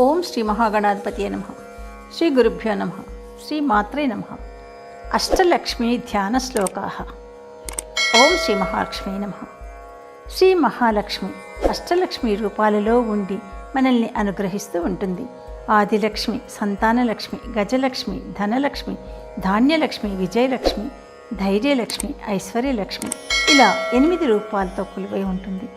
ఓం శ్రీ మహాగణాధిపతి నమ. శ్రీ గురుభ్యో నమ. శ్రీ మాత్రే నమ. అష్టలక్ష్మీ ధ్యాన శ్లోకా. ఓం శ్రీ మహాలక్ష్మి నమ. శ్రీ మహాలక్ష్మి అష్టలక్ష్మి రూపాలలో ఉండి మనల్ని అనుగ్రహిస్తూ ఉంటుంది. ఆదిలక్ష్మి సంతానలక్ష్మి గజలక్ష్మి ధనలక్ష్మి ధాన్యలక్ష్మి విజయలక్ష్మి ధైర్యలక్ష్మి ఐశ్వర్యలక్ష్మి ఇలా ఎనిమిది రూపాలతో కొలువై ఉంటుంది.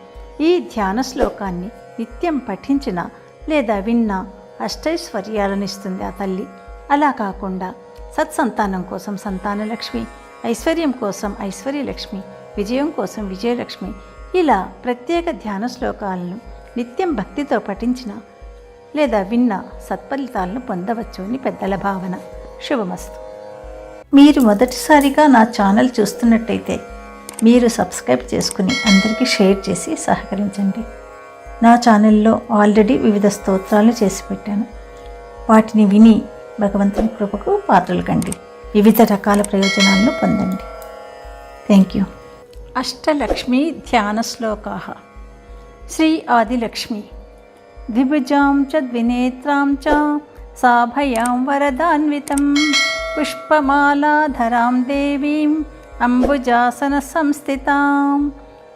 ఈ ధ్యాన శ్లోకాన్ని నిత్యం పఠించిన లేదా విన్నా అష్టైశ్వర్యాలనిస్తుంది ఆ తల్లి. అలా కాకుండా సత్సంతానం కోసం సంతానలక్ష్మి ఐశ్వర్యం కోసం ఐశ్వర్యలక్ష్మి విజయం కోసం విజయలక్ష్మి ఇలా ప్రత్యేక ధ్యాన శ్లోకాలను నిత్యం భక్తితో పఠించిన లేదా విన్న సత్ఫలితాలను పొందవచ్చు అని పెద్దల భావన. శుభమస్తు. మీరు మొదటిసారిగా నా ఛానల్ చూస్తున్నట్టయితే మీరు సబ్స్క్రైబ్ చేసుకుని అందరికీ షేర్ చేసి సహకరించండి. నా ఛానల్లో ఆల్రెడీ వివిధ స్తోత్రాలు చేసి పెట్టాను. వాటిని విని భగవంతుని కృపకు పాత్రలు కండి. వివిధ రకాల ప్రయోజనాలను పొందండి. థ్యాంక్ యూ అష్టలక్ష్మి ధ్యాన శ్లోకా. శ్రీ ఆదిలక్ష్మి ద్విభుజాం చ ద్వినేత్రాం చ సాభయాం వరదాన్వితం. పుష్పమాలాధరాం దేవీం అంబుజాసన సంస్థితాం.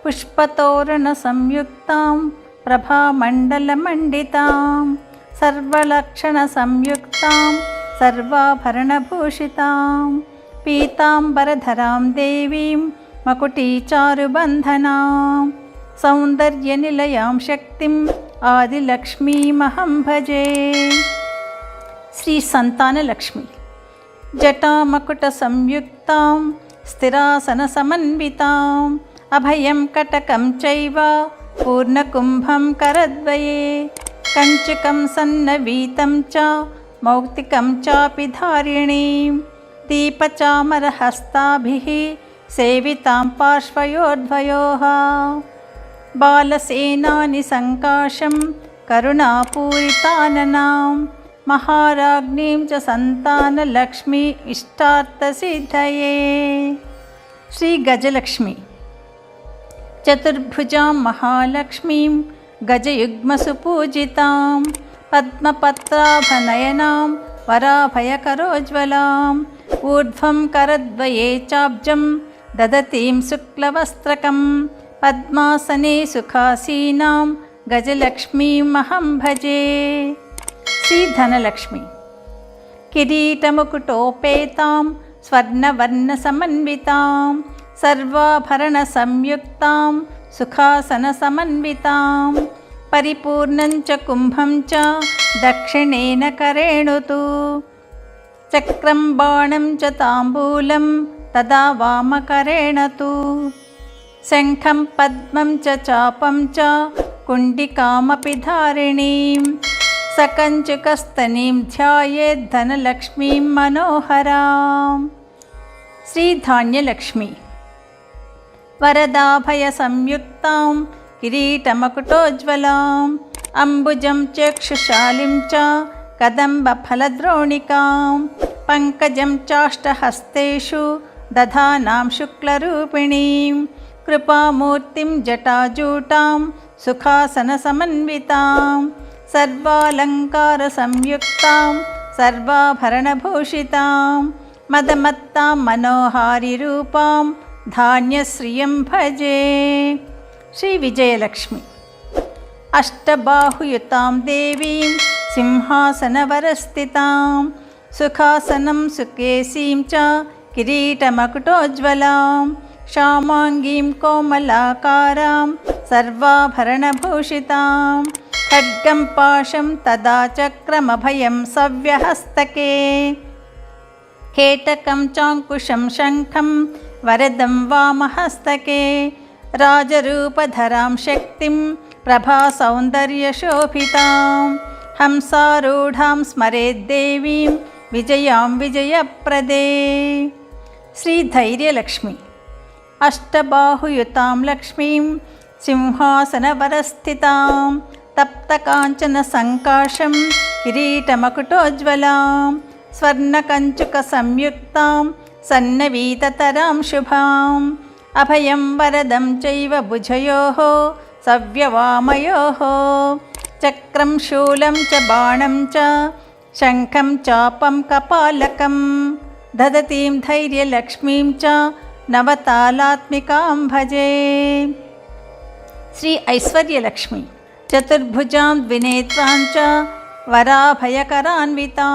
పుష్పతోరణ సంయుక్తాం. ప్రభామండలమండితాం సర్వలక్షణ సంయుక్తాం సర్వాభరణభూషితాం పీతాంబరధరాం దేవీం మకుటీచారుబంధనాం సౌందర్యనిలయాం శక్తిం ఆదిలక్ష్మీమహం భజే శ్రీ సంతానలక్ష్మి జటామకుట సంయుక్తాం స్థిరాసన पूर्णकुम्भं करद्वये कञ्चकं सन्नवीतं च मौक्तिकं चापि धारिणीं। दीपचामरहस्ताभिः सेवितां पार्श्वयोर्द्वयोः। बालसेनानि सङ्काशं करुणापूरिताननां। महाराज्ञीं च सन्तानलक्ष्मी इष्टार्थसिद्धये श्रीगजलक्ष्मी। చ సంతానలక్ష్మి ఇష్టార్థసిద్ధయే శ్రీ గజలక్ష్మి చతుర్భుజాం మహాలక్ష్మీం గజయుగ్మసుపూజితాం పద్మపత్రాభనయనాం వరాభయకరోజ్వలాం ఊర్ధ్వం కరద్వయే చాబ్జం దదతీం శుక్లవస్త్రకం పద్మాసనే సుఖాసీనాం सर्वाभरणसंयुक्तां सुखासनसमन्वितां परिपूर्णं च कुम्भं च दक्षिणेन करेणुतु। चक्रं बाणं च ताम्बूलं तदा वामकरेण तु शङ्खं पद्मं च चापं च कुण्डिकामपि धारिणीं सकञ्चुकस्तनीं ध्यायेद्धनलक्ष्मीं मनोहरां श्रीधान्यलक्ष्मी। ధారిణీం సకంచుకస్తనీం ధ్యాయేద్ధనలక్ష్మీం మనోహరాం శ్రీధాన్యలక్ష్మి వరదాభయ సంయుక్తాం కిరీటమకుటోజ్వలాం అంబుజం చక్షుశాలిం చ కదంబఫలద్రోణికాం పంకజం చాష్టహస్తేషు దధానాం శుక్లరూపిణీం కృపామూర్తిం धान्यश्रियं भजे। श्रीविजयलक्ष्मी। अष्टबाहुयुतां देवीं सिंहासनवरस्थितां सुखासनं सुकेशीं च किरीटमकुटोज्ज्वलां श्यामाङ्गीं कोमलाकारां सर्वाभरणभूषितां खड्गं पाशं तदा चक्रमभयं सव्यहस्तके। కోమలాకారాం సర్వాభరణభూషితాం ఖడ్గం పాశం తదా చక్రమభయం సవ్యహస్తకే కేటకం చాంకుశం శంఖం వరదం వామహస్తకే రాజరూపధరాం శక్తిం ప్రభా సౌందర్యశోభితాం హంసారూఢాం స్మరేద్దేవీం విజయాం విజయప్రదే శ్రీధైర్యలక్ష్మి అష్టబాహుయుతాం లక్ష్మీం సింహాసనవరస్థితాం తప్తకాంచన సంకాశం కిరీటమకుటోజ్వలాం స్వర్ణకంచుక సంయుక్తాం సన్నవీతతరాం శుభాం. అభయం వరదం చైవ భుజయోः సవ్యవామయోः. చక్ర చక్రం శూలం చ బాణం చ శంఖం చాపం కపాలకం.